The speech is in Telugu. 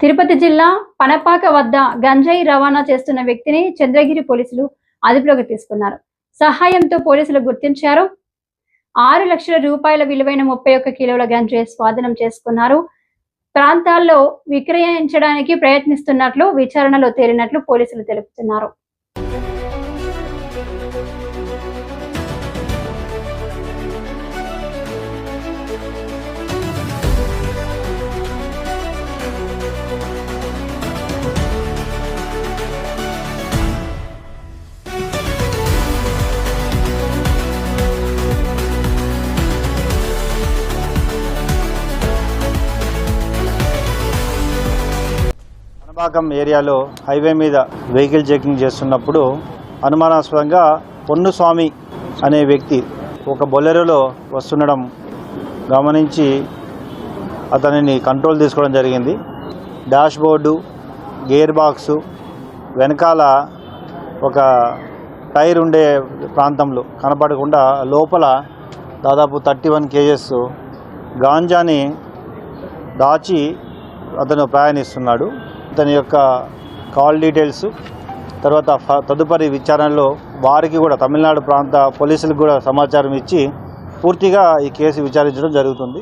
తిరుపతి జిల్లా పనపాక వద్ద గంజాయి రవాణా చేస్తున్న వ్యక్తిని చంద్రగిరి పోలీసులు అదుపులోకి తీసుకున్నారు. సహాయంతో పోలీసులు గుర్తించారు. ఆరు లక్షల రూపాయల విలువైన ముప్పై ఒక్క కిలోల గంజాయి స్వాధీనం చేసుకున్నారు. ప్రాంతాల్లో విక్రయించడానికి ప్రయత్నిస్తున్నట్లు విచారణలో తేలినట్లు పోలీసులు తెలుపుతున్నారు. పాకం ఏరియాలో హైవే మీద వెహికల్ చెకింగ్ చేస్తున్నప్పుడు అనుమానాస్పదంగా పొన్నుస్వామి అనే వ్యక్తి ఒక బొలెరోలో వస్తుండడం గమనించి అతనిని కంట్రోల్ తీసుకోవడం జరిగింది. డాష్ బోర్డు గేర్ బాక్సు వెనకాల ఒక టైర్ ఉండే ప్రాంతంలో కనపడకుండా లోపల దాదాపు థర్టీ వన్ కేజెస్ గాంజాని దాచి అతను ప్రయాణిస్తున్నాడు. తన యొక్క కాల్ డీటెయిల్స్ తర్వాత ఫ- తదుపరి విచారణలో వారికి కూడా తమిళనాడు ప్రాంత పోలీసులకు కూడా సమాచారం ఇచ్చి పూర్తిగా ఈ కేసు విచారించడం జరుగుతుంది.